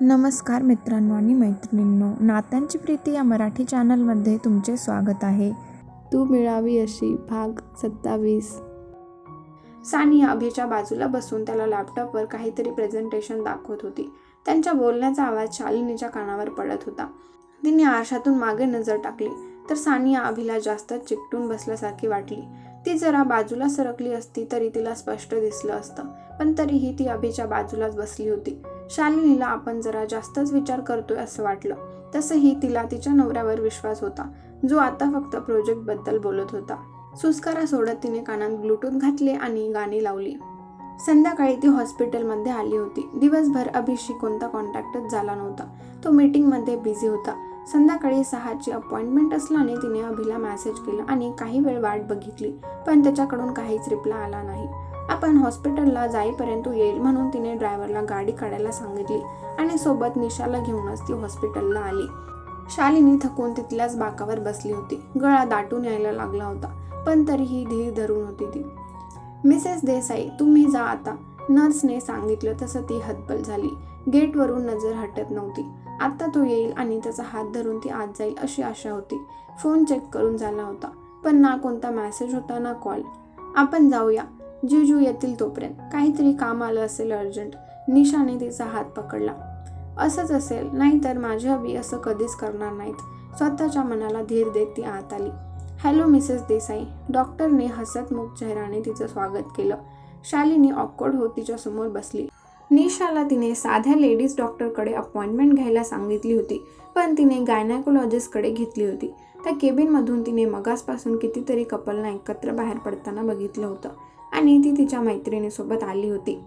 नमस्कार मित्रांनो आणि मैत्रिणींनो नात्यांची प्रीती या मराठी चॅनलमध्ये तुमचे स्वागत आहे. तू मिळावी अशी भाग सत्तावीस. सानिया अभिच्या बाजूला बसून त्याला लॅपटॉपवर काहीतरी प्रेझेंटेशन दाखवत होती. त्यांच्या बोलण्याचा आवाज शालिनीच्या कानावर पडत होता. तिने आरशातून मागे नजर टाकली तर सानिया अभिला जास्त चिकटून बसल्यासारखी वाटली. ती जरा बाजूला सरकली असती तरी तिला स्पष्ट दिसलं असतं पण तरीही ती अभिच्या बाजूलाच बसली होती. शालिनीला आपण जरा जास्तच विचार करतोय असं वाटलं. तसंही तिला तिच्या नवऱ्यावर विश्वास होता जो आता फक्त प्रोजेक्टबद्दल बोलत होता. सुस्कारा सोडत तिने कानात ब्लूटूथ घातले आणि गाणी लावली. संध्याकाळी ती हॉस्पिटलमध्ये आली होती. दिवसभर अभिषेक कोणता कॉन्टॅक्टच झाला नव्हता. तो मीटिंगमध्ये बिझी होता. संध्याकाळी सहाची अपॉइंटमेंट असल्याने तिने अभिला मेसेज केला आणि काही वेळ वाट बघितली पण त्याच्याकडून काहीच रिप्लाय आला नाही. आपण हॉस्पिटलला जाईपर्यंत येईल म्हणून तिने ड्रायव्हरला गाडी काढायला सांगितली आणि सोबत निशाला घेऊनच ती हॉस्पिटलला आली. शालिनी थकून तिथल्याच बाकावर बसली होती. गळा दाटून यायला लागला होता पण तरीही धीर धरून होती ती. मिसेस देसाई तुम्ही जा आता. नर्सने सांगितलं तसं ती हतबल झाली. गेटवरून नजर हटत नव्हती. आत्ता तो येईल आणि त्याचा हात धरून ती आत जाईल अशी आशा होती. फोन चेक करून झाला होता पण ना कोणता मॅसेज होता ना कॉल. आपण जाऊया. जिजू येतील तोपर्यंत काहीतरी काम आलं असेल अर्जंट. निशाने तिचा हात पकडला. असंच असेल नाहीतर माझ्या बी असं कधीच करणार नाहीत. स्वतःच्या मनाला धीर देत ती आत आली. Hello Mrs Desai. डॉक्टरने हसतमुख चेहराने तिचं स्वागत केलं. शालिनी ऑकवर्ड होत तिच्यासमोर बसली. निशाला तिने साध्या लेडीज डॉक्टरकडे अपॉइंटमेंट घ्यायला सांगितली होती पण तिने गायनॅकोलॉजिस्टकडे घेतली होती. त्या केबिनमधून तिने मगासपासून कितीतरी कपलना एकत्र बाहेर पडताना बघितलं होतं. आणि ती तिच्या मैत्रिणीसोबत आली होती.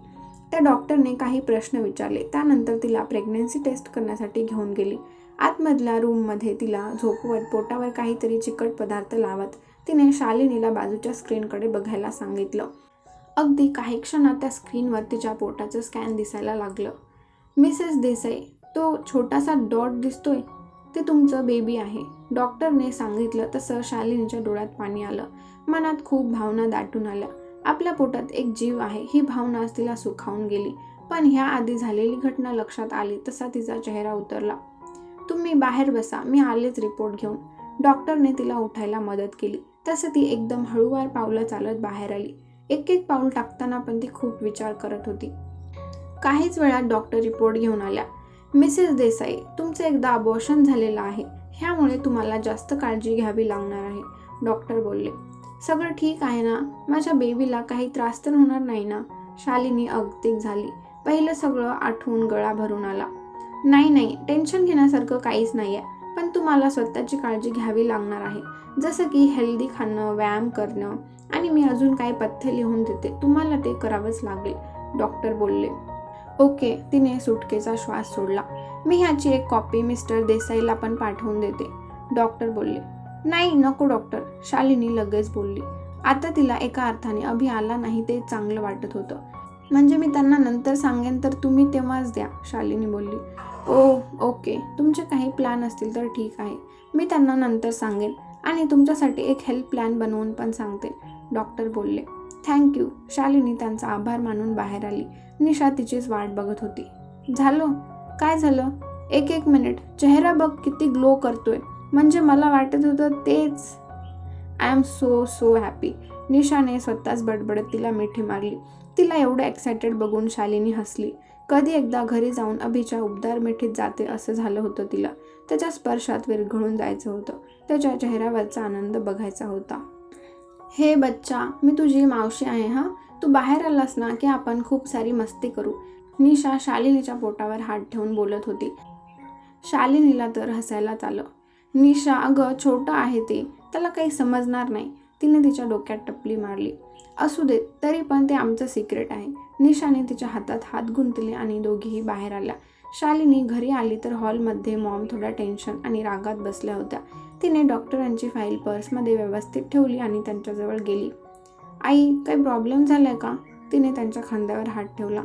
त्या डॉक्टरने काही प्रश्न विचारले. त्यानंतर तिला प्रेग्नन्सी टेस्ट करण्यासाठी घेऊन गेली. आतमधल्या रूममध्ये तिला झोपवत पोटावर काहीतरी चिकट पदार्थ लावत तिने शालिनीला बाजूच्या स्क्रीनकडे बघायला सांगितलं. अगदी काही क्षणात त्या स्क्रीनवर तिच्या पोटाचं स्कॅन दिसायला लागलं. मिसेस देसाई तो छोटासा डॉट दिसतोय. ते तुमचं बेबी आहे. डॉक्टरने सांगितलं तसं शालिनीच्या डोळ्यात पाणी आलं. मनात खूप भावना दाटून आल्या. आपल्या पोटात एक जीव आहे ही भावना आज तिला सुखावून गेली. पण ह्या आधी झालेली घटना लक्षात आली तसा तिचा चेहरा उतरला. तुम्ही बाहेर बसा मी आलेच रिपोर्ट घेऊन. डॉक्टरने तिला उठायला मदत केली. तसं ती एकदम हळूवार पावलं चालत बाहेर आली. एक एक पाऊल टाकताना पण ती खूप विचार करत होती. काहीच वेळात डॉक्टर रिपोर्ट घेऊन आल्या. मिसेस देसाई तुमचं एकदा अबॉर्शन झालेलं आहे. ह्यामुळे तुम्हाला जास्त काळजी घ्यावी लागणार आहे. डॉक्टर बोलले. सगळं ठीक आहे ना? माझ्या बेबीला काही त्रास तर होणार नाही ना? शालिनी अगतिक झाली. पहिलं सगळं आठवून गळा भरून आला. नाही नाही टेन्शन घेण्यासारखं काहीच नाही आहे पण तुम्हाला स्वतःची काळजी घ्यावी लागणार आहे. जसं की हेल्दी खाणं व्यायाम करणं. आणि मी अजून काही पथ्य लिहून देते. तुम्हाला ते करावंच लागेल. डॉक्टर बोलले. ओके तिने सुटकेचा श्वास सोडला. मी ह्याची एक कॉपी मिस्टर देसाईला पण पाठवून देते. डॉक्टर बोलले. नाही नको डॉक्टर शालिनी लगेच बोलली. आता तिला एका अर्थाने अभि आला नाही ते चांगलं वाटत होतं. म्हणजे मी त्यांना नंतर सांगेन तर तुम्ही तेव्हाच द्या शालिनी बोलली. Oh okay. तुमचे काही प्लॅन असतील तर ठीक आहे. मी त्यांना नंतर सांगेन आणि तुमच्यासाठी एक हेल्प प्लॅन बनवून पण सांगते डॉक्टर बोलले. थँक्यू शालिनी त्यांचा आभार मानून बाहेर आली. निशा तिचीच वाट बघत होती. झालं? काय झालं? एक एक मिनिट. चेहरा बघ किती ग्लो करतोय. म्हणजे मला वाटत होतं तेच. I am so so happy निशाने स्वतःच बडबडत तिला मिठी मारली. तिला एवढं एक्सायटेड बघून शालिनी हसली. कधी एकदा घरी जाऊन अभिच्या उबदार मिठीत जाते असं झालं होतं तिला. त्याच्या स्पर्शात विरघळून जायचं होतं. त्याच्या चेहऱ्यावरचा आनंद बघायचा होता. हे बच्चा मी तुझी मावशी आहे हां? तू बाहेर आलास ना की आपण खूप सारी मस्ती करू? निशा शालिनीच्या पोटावर हात ठेवून बोलत होती. शालिनीला तर हसायलाच आलं. निशा अगं छोटं आहे ते. त्याला काही समजणार नाही. तिने तिच्या डोक्यात टपली मारली. असू देत तरी पण ते आमचं सिक्रेट आहे. निशाने तिच्या हातात हात गुंतले आणि दोघीही बाहेर आल्या. शालिनी घरी आली तर हॉलमध्ये मॉम थोड्या टेन्शन आणि रागात बसल्या होत्या. तिने डॉक्टरांची फाईल पर्समध्ये व्यवस्थित ठेवली आणि त्यांच्याजवळ गेली. आई काही प्रॉब्लेम झालाय का? तिने त्यांच्या खांद्यावर हात ठेवला.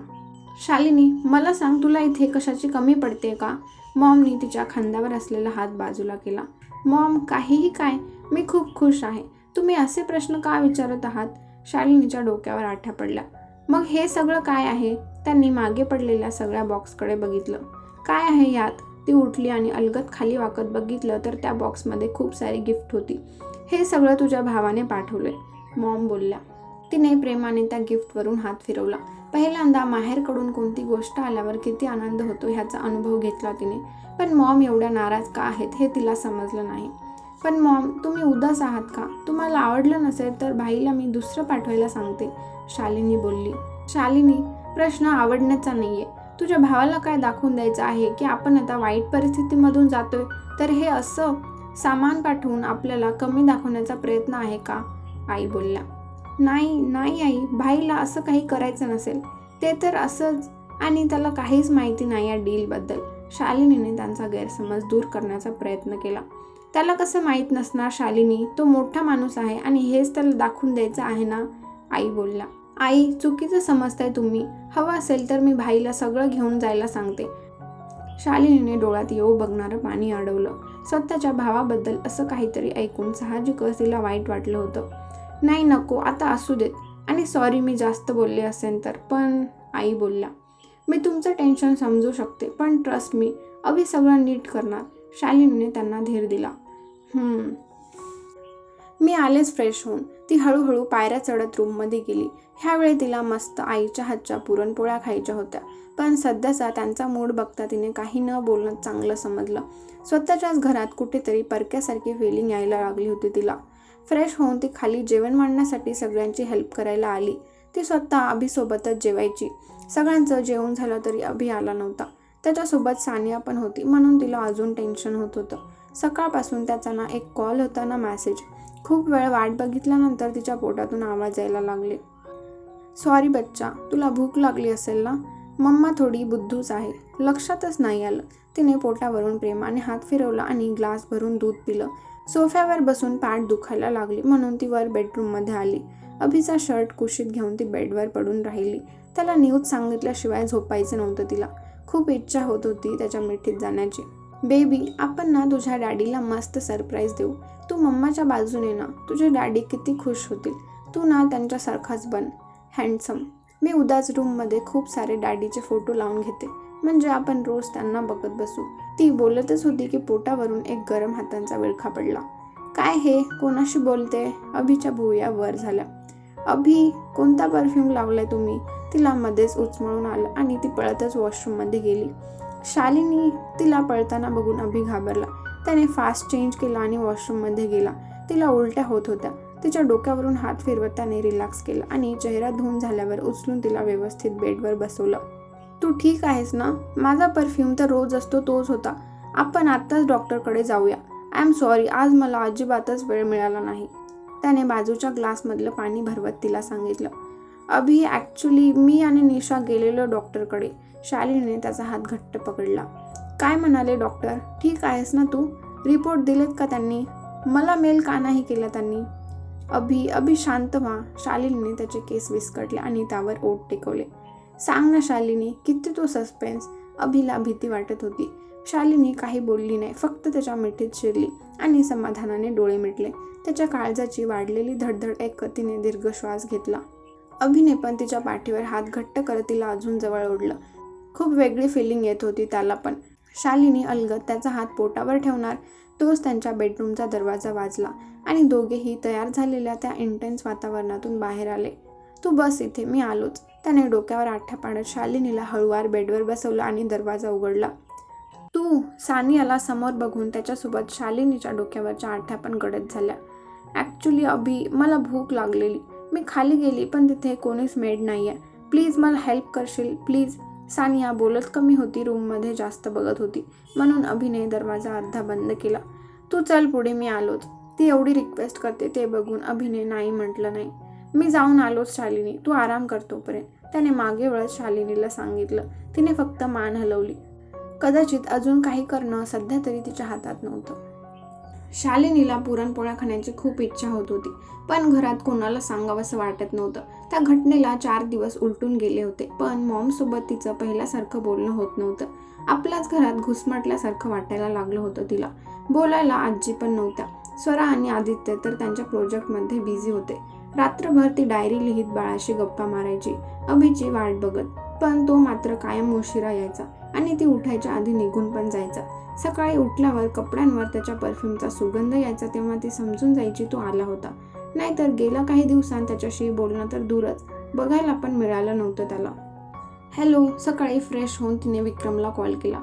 शालिनी मला सांग तुला इथे कशाची कमी पडते का? मॉमनी तिच्या खांद्यावर असलेला हात बाजूला केला. मॉम काहीही काय? मी खूप खुश आहे. तुम्ही असे प्रश्न का विचारत आहात? शालिनीच्या डोक्यावर आठ्या पडल्या. मग हे सगळं काय आहे? त्यांनी मागे पडलेल्या सगळ्या बॉक्सकडे बघितलं. काय आहे यात? ती उठली आणि अलगत खाली वाकत बघितलं तर त्या बॉक्समध्ये खूप सारी गिफ्ट होती. हे सगळं तुझ्या भावाने पाठवले मॉम बोलल्या. तिने प्रेमाने त्या गिफ्टवरून हात फिरवला. पहिल्यांदा माहेरकडून कोणती गोष्ट आल्यावर किती आनंद होतो ह्याचा अनुभव घेतला तिने. पण मॉम एवढ्या नाराज का आहेत हे तिला समजलं नाही. पण मॉम तुम्ही उदास आहात का? तुम्हाला आवडलं नसेल तर भाईला मी दुसरं पाठवायला सांगते शालिनी बोलली. शालिनी प्रश्न आवडण्याचा नाहीये. तुझ्या भावाला काय दाखवून द्यायचं आहे की आपण आता वाईट परिस्थितीमधून जातोय? तर हे असं सामान पाठवून आपल्याला कमी दाखवण्याचा प्रयत्न आहे का? आई बोलल्या. नाही नाही आई भाईला असं काही करायचं नसेल. ते तर असंच आणि त्याला काहीच माहिती नाही या डीलबद्दल. शालिनीने त्यांचा गैरसमज दूर करण्याचा प्रयत्न केला. त्याला कसं माहीत नसणार शालिनी? तो मोठा माणूस आहे आणि हेच त्याला दाखवून द्यायचं आहे ना? आई बोलला. आई चुकीचं समजताय तुम्ही. हवं असेल तर मी भाईला सगळं घेऊन जायला सांगते. शालिनीने डोळ्यात येऊ बघणारं पाणी अडवलं. स्वतःच्या भावाबद्दल असं काहीतरी ऐकून साहजिकच तिला वाईट वाटलं होतं. नाही नको आता असू देत. आणि सॉरी मी जास्त बोलले असेल तर. पण आई बोलल्या मी तुमचं टेन्शन समजू शकते पण ट्रस्ट मी अभि सगळं नीट करणार. शालिनीने त्यांना धीर दिला. मी आलेच फ्रेश होऊन. ती हळूहळू पायऱ्या चढत रूममध्ये गेली. ह्यावेळी तिला मस्त आईच्या हातच्या पुरणपोळ्या खायच्या होत्या. पण सध्याचा त्यांचा मूड बघता तिने काही न बोलणं चांगलं समजलं. स्वतःच्याच घरात कुठेतरी परक्यासारखी फिलिंग यायला लागली होती तिला. फ्रेश होऊन ती खाली जेवण मांडण्यासाठी सगळ्यांची हेल्प करायला आली. ती स्वतः अभिसोबतच जेवायची. सगळ्यांचं जेवण झालं तरी अभि आला नव्हता. त्याच्यासोबत सानिया पण होती म्हणून तिला अजून टेन्शन होत होतं. सकाळपासून त्याचा ना एक कॉल होता ना मॅसेज खूप वेळ वाट बघितल्यानंतर तिच्या पोटातून आवाज यायला लागले. सॉरी बच्चा तुला भूक लागली असेल ना? मम्मा थोडी बुद्धूच आहे. लक्षातच नाही आलं. तिने पोटावरून प्रेमाने हात फिरवला आणि ग्लास भरून दूध पिलं. सोफ्यावर बसून पाठ दुखायला लागली म्हणून ती वर बेडरूममध्ये आली. अभिचा शर्ट कुशीत घेऊन ती बेडवर पडून राहिली. त्याला न्यूज सांगितल्याशिवाय झोपायचं नव्हतं तिला. खूप इच्छा होत होती त्याच्या मिठीत जाण्याची. बेबी आपण ना तुझ्या डॅडीला मस्त सरप्राईज देऊ. तू मम्माच्या बाजूने ना. तुझे डॅडी किती खुश होतील. तू ना त्यांच्यासारखाच बन. हँडसम मी उद्याच रूममध्ये खूप सारे डॅडीचे फोटो लावून घेते. म्हणजे आपण रोज त्यांना बघत बसू. ती बोलतच होती की पोटावरून एक गरम हातांचा विळखा पडला. काय हे? कोणाशी बोलते? अभिच्या भुवया वर झाल्या. अभि कोणता परफ्यूम लावलाय तुम्ही? तिला मध्येच उचमळून आलं आणि ती पळतच वॉशरूममध्ये गेली. शालिनी तिला पळताना बघून अभि घाबरला. त्याने फास्ट चेंज केला आणि वॉशरूममध्ये गेला. तिला उलट्या होत होत्या. तिच्या डोक्यावरून हात फिरवत त्याने रिलॅक्स केला आणि चेहरा धुवून झाल्यावर उचलून तिला व्यवस्थित बेडवर बसवलं. तू ठीक आहेस ना? माझा परफ्यूम तर रोज असतो तोच होता. आपण आत्ताच डॉक्टरकडे जाऊया. आय एम सॉरी आज मला अजिबातच वेळ मिळाला नाही. त्याने बाजूच्या ग्लासमधलं पाणी भरवत तिला सांगितलं. अभि ॲक्च्युली मी आणि निशा गेलेलो डॉक्टरकडे. शालिनीने त्याचा हात घट्ट पकडला. काय म्हणाले डॉक्टर? ठीक आहेस ना तू? रिपोर्ट दिलेत का त्यांनी? मला मेल का नाही केला त्यांनी? अभि अभि शांत व्हा. शालिनीने त्याचे केस विस्कटले आणि त्यावर ओट टेकवले. सांग ना शालिनी किती तो सस्पेन्स अभिला भीती वाटत होती. शालिनी काही बोलली नाही फक्त त्याच्या मिठीत शिरली आणि समाधानाने डोळे मिटले. त्याच्या काळजाची वाढलेली धडधड ऐकत तिने दीर्घ श्वास घेतला. अभिने पण तिच्या पाठीवर हात घट्ट करत तिला अजून जवळ ओढलं. खूप वेगळी फिलिंग येत होती त्याला पण. शालिनी अलगत त्याचा हात पोटावर ठेवणार तोच त्यांच्या बेडरूमचा दरवाजा वाजला आणि दोघेही तयार झालेल्या त्या इंटेन्स वातावरणातून बाहेर आले. तू बस इथे मी आलोच. त्याने डोक्यावर आठ्या पाडत शालिनीला हळुवार बेडवर बसवलं आणि दरवाजा उघडला. तू सानियाला समोर बघून त्याच्यासोबत शालिनीच्या डोक्यावरच्या आठ्या पण गडद झाल्या. ॲक्च्युली अभि मला भूक लागलेली. मी खाली गेली पण तिथे कोणीच मेड नाही आहे प्लीज मला हेल्प करशील? प्लीज. सानिया बोलत कमी होती रूममध्ये जास्त बघत होती. म्हणून अभिने दरवाजा अर्धा बंद केला. तू चल पुढे मी आलोच. ती एवढी रिक्वेस्ट करते ते बघून अभिने नाही म्हटलं नाही. मी जाऊन आलोच शालिनी. तू आराम करतोपर्यंत त्याने मागे वळत शालिनीला सांगितलं. तिने फक्त मान हलवली. कदाचित अजून काही करणं सध्या तरी तिच्या हातात नव्हतं. शालिनीला पुरणपोळ्या खाण्याची खूप इच्छा होत होती पण घरात कोणाला सांगावंसं वाटत नव्हतं. त्या घटनेला चार दिवस उलटून गेले होते पण मॉमसोबत तिचं पहिल्यासारखं बोलणं होत नव्हतं. आपल्याच घरात घुसमटल्यासारखं वाटायला लागलं होतं तिला. बोलायला आजी पण नव्हत्या. स्वरा आणि आदित्य तर त्यांच्या प्रोजेक्टमध्ये बिझी होते. रात्रभर ती डायरी लिहित बाळाशी गप्पा मारायची. अभिची वाट बघत पण तो मात्र कायम उशिरा यायचा आणि ती उठायच्या आधी निघून पण जायचा. सकाळी उठल्यावर कपड्यांवर त्याच्या परफ्यूमचा सुगंध यायचा तेव्हा ती समजून जायची तो आला होता. नाहीतर गेल्या काही दिवसांत त्याच्याशी बोलणं तर दूरच बघायला पण मिळालं नव्हतं त्याला. हॅलो सकाळी फ्रेश होऊन तिने विक्रमला कॉल केला.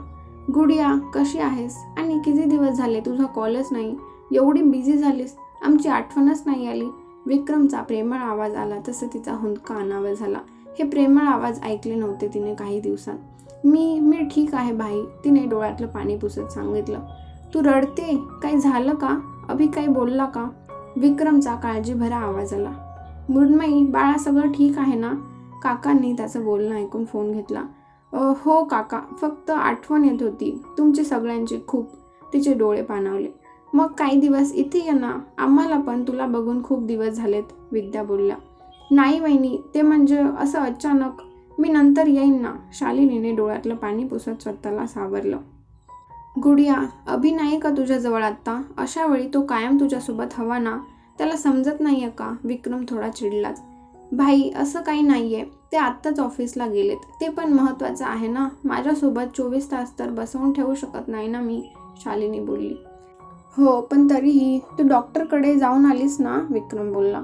गुडिया कशी आहेस? आणि किती दिवस झाले तुझा कॉलच नाही? एवढी बिझी झालीस आमची आठवणच नाही आली. विक्रमचा प्रेमळ आवाज आला तसं तिचा हुंदका अनावर झाला. हे प्रेमळ आवाज ऐकले नव्हते तिने काही दिवसात. मी मी ठीक आहे भाई तिने डोळ्यातलं पाणी पुसत सांगितलं. तू रडते? काही झालं का? अभि काही बोलला का? विक्रमचा काळजीभरा आवाज आला. मृण्मयी बाळा सगळं ठीक आहे ना? काकांनी त्याचं बोलणं ऐकून फोन घेतला. हो काका फक्त आठवण येत होती तुमची सगळ्यांची खूप. तिचे डोळे पाणावले. मग काही दिवस इथे ये ना. आम्हाला पण तुला बघून खूप दिवस झालेत विद्या बोलल्या. नाही वहिनी ते म्हणजे असं अचानक मी नंतर येईन ना. शालिनीने डोळ्यातलं पाणी पुसत स्वतःला सावरलं. गुडिया अभि नाही का तुझ्याजवळ आत्ता? अशा वेळी तो कायम तुझ्यासोबत हवा ना? त्याला समजत नाही आहे का? विक्रम थोडा चिडलाच. भाई असं काही नाही आहे ते आत्ताच ऑफिसला गेलेत. ते पण महत्त्वाचं आहे ना? माझ्यासोबत चोवीस तास तर बसवून ठेवू शकत नाही ना मी? शालिनी बोलली. हो पण तरीही तू डॉक्टरकडे जाऊन आलीस ना विक्रम बोलला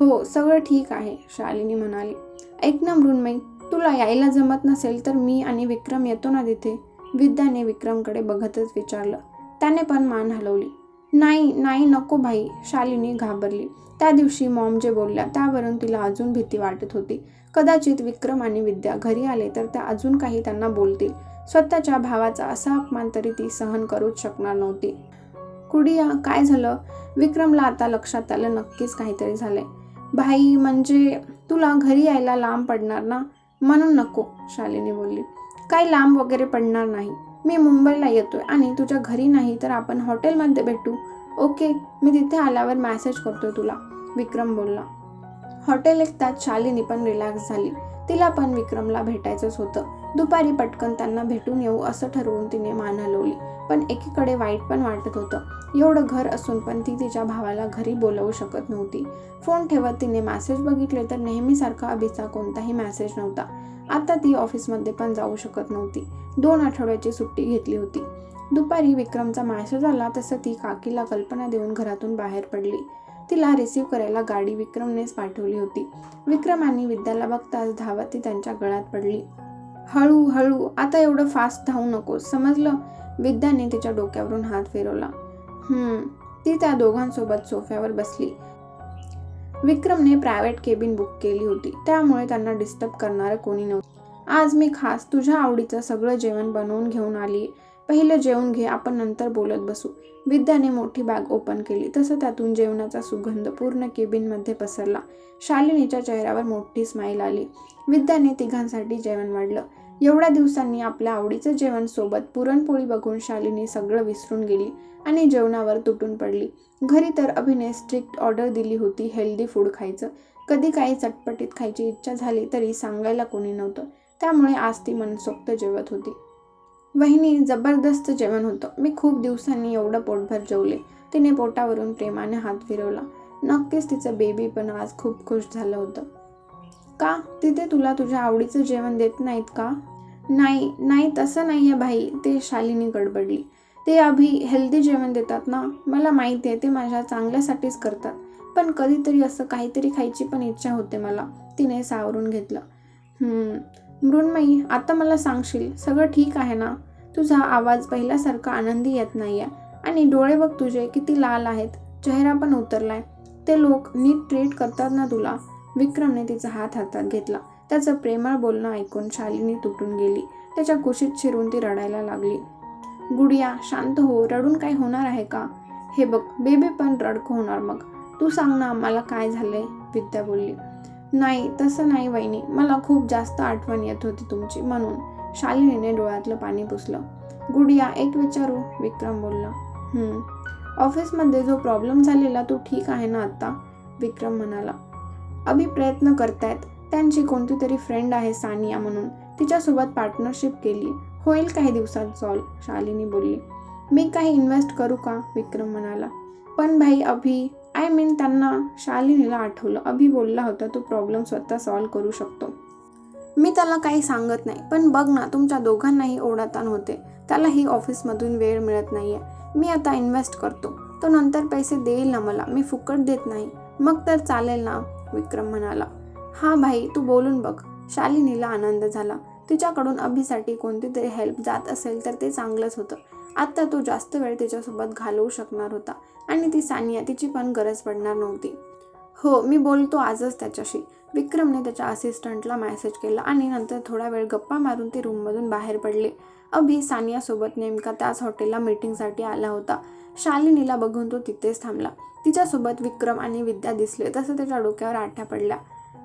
हो सगळं ठीक आहे शालिनी म्हणाली. ऐक ना मृण्मयी तुला यायला जमत नसेल तर मी आणि विक्रम येतो ना तिथे. विद्याने विक्रमकडे बघतच विचारलं. त्याने पण मान हलवली. नाही नाही नको भाई शालिनी घाबरली. त्या दिवशी मॉम जे बोलल्या त्यावरून तिला अजून भीती वाटत होती. कदाचित विक्रम आणि विद्या घरी आले तर त्या अजून काही त्यांना बोलतील. स्वतःच्या भावाचा असा अपमान तरी ती सहन करूच शकणार नव्हती. कुडिया काय झालं? विक्रमला आता लक्षात आलं नक्कीच काहीतरी झालंय. भाई म्हणजे तुला घरी यायला लांब पडणार ना? म्हणून नको शालिनी बोलली. काही लांब वगैरे पडणार नाही. मी मुंबईला येतोय आणि तुझ्या घरी नाही तर आपण हॉटेलमध्ये भेटू. ओके मी तिथे आल्यावर मॅसेज करतोय तुला विक्रम बोलला. हॉटेल एकताच शालिनी पण रिलॅक्स झाली. तिला पण विक्रमला भेटायचंच होतं. दुपारी पटकन त्यांना भेटून येऊ असं ठरवून तिने मान हलवली पण एकीकडे वाईट पण वाटत होतं. एवढं घर असून पण ती तिच्या भावाला घरी बोलवू शकत नव्हती. फोन ठेवत तिने मॅसेज बघितले तर नेहमीसारखा अभिचा कोणताही मॅसेज नव्हता. आता ती ऑफिसमध्ये पण जाऊ शकत नव्हती. दोन आठवड्याची सुट्टी घेतली होती. दुपारी विक्रमचा मॅसेज आला तसं ती काकीला कल्पना देऊन घरातून बाहेर पडली. तिला रिसीव्ह करायला गाडी विक्रमनेच पाठवली होती. विक्रम आणि विद्याला बघताच धावत ती त्यांच्या गळ्यात पडली. हळूहळू आता एवढं फास्ट धावू नकोस समजलं? विद्याने तिच्या डोक्यावरून हात फिरवला. हम्म ती त्या दोघांसोबत सोफ्यावर बसली. विक्रमने प्रायव्हेट केबिन बुक केली होती. त्यामुळे त्यांना डिस्टर्ब करणारं कोणी नव्हतं. आज मी खास तुझ्या आवडीचं सगळं जेवण बनवून घेऊन आली. पहिलं जेवण घे आपण नंतर बोलत बसू. विद्याने मोठी बॅग ओपन केली. तसं त्यातून जेवणाचा सुगंध पूर्ण केबिनमध्ये पसरला. शालिनीच्या चेहऱ्यावर मोठी स्माईल आली. विद्याने तिघांसाठी जेवण वाढलं. एवढ्या दिवसांनी आपल्या आवडीचं जेवण सोबत पुरणपोळी बघून शालिनी सगळं विसरून गेली आणि जेवणावर तुटून पडली. घरी तर अभिने स्ट्रिक्ट ऑर्डर दिली होती हेल्दी फूड खायचं. कधी काही चटपटीत खायची इच्छा झाली तरी सांगायला कोणी नव्हतं. त्यामुळे आज ती मनसोक्त जेवत होती. वहिनी जबरदस्त जेवण होतं. मी खूप दिवसांनी एवढं पोटभर जेवले. तिने पोटावरून प्रेमाने हात फिरवला. नक्कीच तिचं बेबी पण आज खूप खुश झालं होतं. का? तिथे तुला तुझ्या आवडीचं जेवण देत नाहीत का? नाही नाही तसं नाही आहे भाई ते शालिनी गडबडली. ते अभि हेल्दी जेवण देतात ना? मला माहिती आहे ते माझ्या चांगल्यासाठीच करतात. पण कधीतरी असं काहीतरी खायची पण इच्छा होते मला. तिने सावरून घेतलं. मृण्मयी आता मला सांगशील सगळं ठीक आहे ना? तुझा आवाज पहिल्यासारखा आनंदी येत नाही आहे आणि डोळे बघ तुझे किती लाल आहेत. चेहरा पण उतरलाय. ते लोक नीट ट्रीट करतात ना तुला? विक्रमने तिचा हात हातात घेतला. त्याचं प्रेमळ बोलणं ऐकून शालिनी तुटून गेली. त्याच्या कुशीत शिरून ती रडायला लागली. गुडिया शांत हो. रडून काय होणार आहे का? हे बघ बेबी पण रडकं होणार मग. तू सांग ना मला काय झालंय? विद्या बोलली. नाही तसं नाही वहिनी. मला खूप जास्त आठवण येत होती तुमची म्हणून. शालिनीने डोळ्यातलं पाणी पुसलं. गुडिया एक विचारू? विक्रम बोलला. ऑफिसमध्ये जो प्रॉब्लेम झालेला तो ठीक आहे ना आत्ता? विक्रम म्हणाला. अभि प्रयत्न करतायत. त्यांची कोणती तरी फ्रेंड आहे सानिया म्हणून. तिच्यासोबत पार्टनरशिप केली. होईल काही दिवसात सॉल्व शालिनी बोलली. मी काही इन्व्हेस्ट करू का? विक्रम म्हणाला. पण भाई अभि आय मीन त्यांना शालिनीला आठवलं. अभि बोलला होता तो प्रॉब्लेम स्वतः सॉल्व करू शकतो. मी त्याला काही सांगत नाही. पण बघ ना तुमच्या दोघांनाही ओढाताण होते. त्यालाही ऑफिसमधून वेळ मिळत नाही आहे मी आता इन्व्हेस्ट करतो. तो नंतर पैसे देईल ना मला. मी फुकट देत नाही. मग तर चालेल ना? विक्रम म्हणाला हा भाई तू बोलून बघ. शालिनीला आनंद झाला. तिच्याकडून अभिसाठी कोणती तरी हेल्प जात असेल तर ते चांगलंच होतं. आत्ता तो जास्त वेळ तिच्यासोबत घालवू शकणार होता आणि ती सानिया तिची पण गरज पडणार नव्हती. हो मी बोलतो आजच त्याच्याशी. विक्रमने त्याच्या असिस्टंटला मेसेज केला आणि नंतर थोडा वेळ गप्पा मारून ते रूममधून बाहेर पडले. अभि सानियासोबत नेमका त्याच हॉटेलला मीटिंगसाठी आला होता. शालिनीला बघून तो तिथेच थांबला. तिच्यासोबत विक्रम आणि विद्या दिसले तसं त्याच्या डोक्यावर आठ्या पडल्या.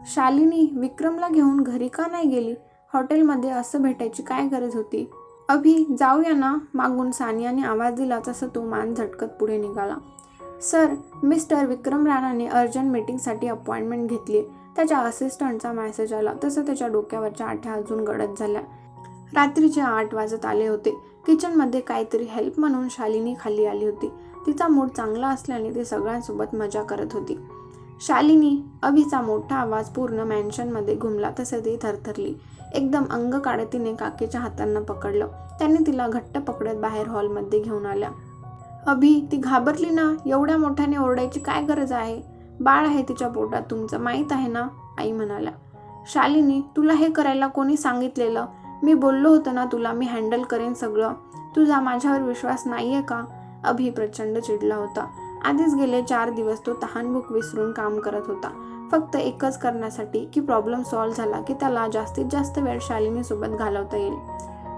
शालिनी विक्रमला घेऊन घरी का नाही गेली? हॉटेलमध्ये असं भेटायची काय गरज होती? अभि जाऊया ना? मागून सानियाने आवाज दिला तसं तो मान झटकत पुढे निघाला. सर मिस्टर विक्रम राणाने अर्जंट मीटिंगसाठी अपॉइंटमेंट घेतली त्याच्या असिस्टंटचा मेसेज आला तसं त्याच्या डोक्यावरच्या आठ्या अजून गडद झाल्या. रात्रीचे आठ वाजत आले होते. किचनमध्ये काहीतरी हेल्प म्हणून शालिनी खाली आली होती. तिचा मूड चांगला असल्याने ती सगळ्यांसोबत मजा करत होती. शालिनी अभिचा मोठा आवाज पूर्ण मॅन्शनमध्ये घुमला तसे ती थरथरली. एकदम अंग काढत तिने काकीच्या हातांना पकडलं. त्यांनी तिला घट्ट पकडत बाहेर हॉलमध्ये घेऊन आल्या. अभि ती घाबरली ना? एवढ्या मोठ्याने ओरडायची काय गरज आहे? बाळ आहे तिच्या पोटात तुमचं माहीत आहे ना? आई म्हणाल्या. शालिनी तुला हे करायला कोणी सांगितलेलं? मी बोललो होतो ना तुला मी हँडल करेन सगळं. तुझा माझ्यावर विश्वास नाही आहे का? अभि प्रचंड चिडला होता. आधीच गेले चार दिवस तो तहानभूक विसरून काम करत होता. फक्त एकच करण्यासाठी की प्रॉब्लेम सॉल्व्ह झाला की त्याला जास्तीत जास्त वेळ शालिनीसोबत घालवता येईल.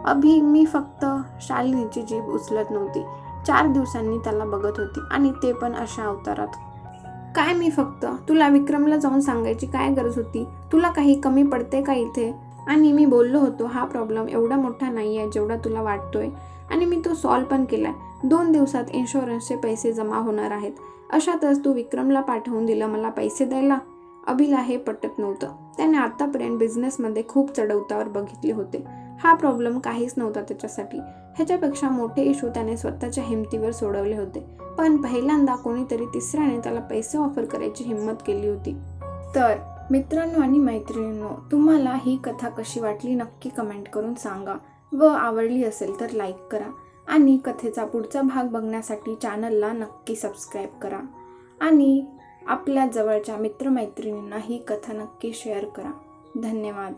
अभि मी फक्त शालिनीची जीभ उचलत नव्हती. चार दिवसांनी त्याला बघत होती आणि ते पण अशा अवतारात. काय मी फक्त? तुला विक्रमला जाऊन सांगायची काय गरज होती? तुला काही कमी पडते का इथे? आणि मी बोललो होतो हा प्रॉब्लेम एवढा मोठा नाही आहे जेवढा तुला वाटतोय. आणि मी तो सॉल्व पण केला दोन दिवसात इन्शुरन्सचे पैसे जमा होणार आहेत. अशातच तू विक्रमला पाठवून दिलं मला पैसे द्यायला? अभिला हे पटत नव्हतं. त्याने आतापर्यंत बिझनेसमध्ये खूप चढवतावर बघितले होते. हा प्रॉब्लेम काहीच नव्हता त्याच्यासाठी. ह्याच्यापेक्षा मोठे इशू त्याने स्वतःच्या हिमतीवर सोडवले होते. पण पहिल्यांदा कोणीतरी तिसऱ्याने त्याला पैसे ऑफर करायची हिंमत केली होती. तर मित्रांनो आणि मैत्रिणींनो तुम्हाला ही कथा कशी वाटली नक्की कमेंट करून सांगा. व आवडली असेल तर लाईक करा आणि कथेचा पुढचा भाग बघण्यासाठी चॅनलला नक्की सबस्क्राईब करा. आणि आपल्या जवळच्या मित्रमैत्रिणींना ही कथा नक्की शेअर करा. धन्यवाद.